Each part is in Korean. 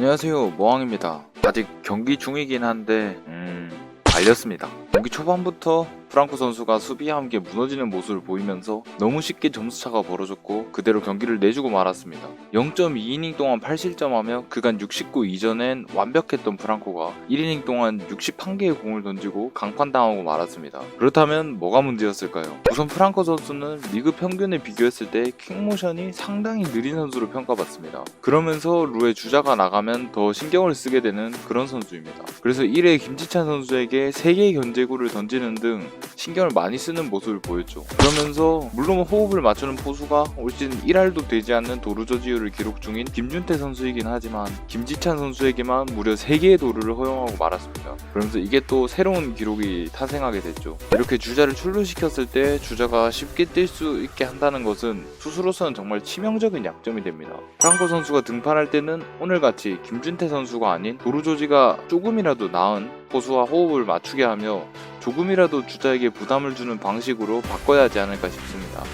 안녕하세요. 모항입니다. 아직 경기 중이긴 한데 음 말렸습니다 경기 초반부터 프랑코 선수가 수비와 함께 무너지는 모습을 보이면서 너무 쉽게 점수차가 벌어졌고 그대로 경기를 내주고 말았습니다 0.2이닝 동안 8실점하며 그간 69 이전엔 완벽했던 프랑코가 1이닝 동안 61개의 공을 던지고 강판당하고 말았습니다 그렇다면 뭐가 문제였을까요? 우선 프랑코 선수는 리그 평균에 비교했을 때 킥모션이 상당히 느린 선수로 평가받습니다 그러면서 루의 주자가 나가면 더 신경을 쓰게 되는 그런 선수입니다. 그래서 1회 김지찬 선수에게 3개의 견제 구를 던지는 등 신경을 많이 쓰는 모습을 보였죠. 그러면서 물론 호흡을 맞추는 포수가 올 시즌 1할도 되지 않는 도루 저지율을 기록 중인 김준태 선수이긴 하지만 김지찬 선수에게만 무려 3개의 도루를 허용하고 말았습니다. 그러면서 이게 또 새로운 기록이 탄생하게 됐죠. 이렇게 주자를 출루시켰을 때 주자가 쉽게 뛸 수 있게 한다는 것은 투수로서는 정말 치명적인 약점이 됩니다. 프랑코 선수가 등판할 때는 오늘같이 김준태 선수가 아닌 도루 조지가 조금이라도 나은 포수와 호흡을 맞추게 하며 조금이라도 주자에게 부담을 주는 방식으로 바꿔야 하지 않을까 싶습니다.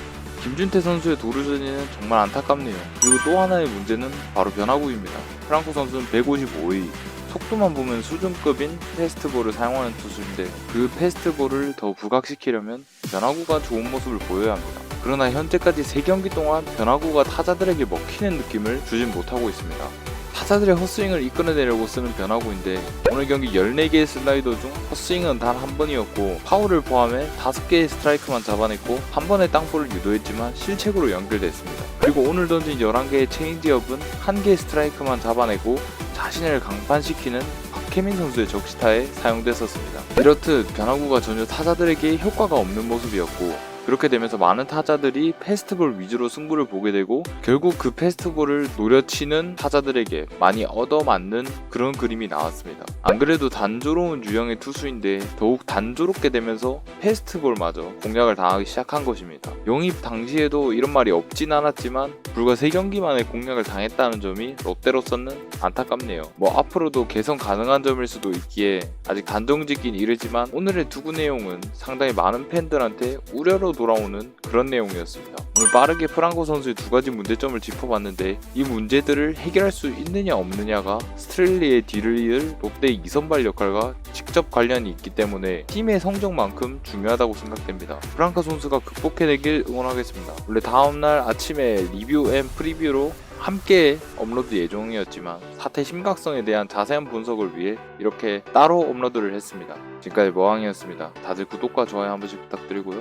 김준태 선수의 도루 조지는 정말 안타깝네요. 그리고 또 하나의 문제는 바로 변화구입니다. 프랑코 선수는 155위, 속도만 보면 수준급인 패스트볼을 사용하는 투수인데 그 패스트볼을 더 부각시키려면 변화구가 좋은 모습을 보여야 합니다. 그러나 현재까지 3경기 동안 변화구가 타자들에게 먹히는 느낌을 주진 못하고 있습니다. 타자들의 헛스윙을 이끌어내려고 쓰는 변화구인데 오늘 경기 14개의 슬라이더 중 헛스윙은 단 한 번이었고 파울을 포함해 5개의 스트라이크만 잡아냈고 한 번의 땅볼을 유도했지만 실책으로 연결됐습니다. 그리고 오늘 던진 11개의 체인지업은 한 개의 스트라이크만 잡아내고 자신을 강판시키는 박혜민 선수의 적시타에 사용됐었습니다. 이렇듯 변화구가 전혀 타자들에게 효과가 없는 모습이었고 그렇게 되면서 많은 타자들이 패스트볼 위주로 승부를 보게 되고 결국 그 패스트볼을 노려치는 타자들에게 많이 얻어맞는 그런 그림이 나왔습니다. 안 그래도 단조로운 유형의 투수인데 더욱 단조롭게 되면서 패스트볼마저 공략을 당하기 시작한 것입니다. 영입 당시에도 이런 말이 없진 않았지만 불과 3경기 만에 공략을 당했다는 점이 롯데로서는 안타깝네요. 뭐 앞으로도 개선 가능한 점일 수도 있기에 아직 단정짓긴 이르지만 오늘의 투구 내용은 상당히 많은 팬들한테 우려로 돌아오는 그런 내용이었습니다. 오늘 빠르게 프랑코 선수의 두 가지 문제점을 짚어봤는데 이 문제들을 해결할 수 있느냐 없느냐가 스트렐리의 뒤를 이을 롯데의 이선발 역할과 직접 관련이 있기 때문에 팀의 성적만큼 중요하다고 생각됩니다. 프랑카 선수가 극복해내길 응원하겠습니다. 원래 다음날 아침에 리뷰 앤 프리뷰로 함께 업로드 예정이었지만 사태 심각성에 대한 자세한 분석을 위해 이렇게 따로 업로드를 했습니다. 지금까지 머왕이었습니다. 다들 구독과 좋아요 한 번씩 부탁드리고요.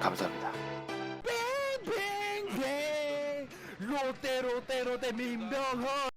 감사합니다. 롯데 롯데 롯데 민병헌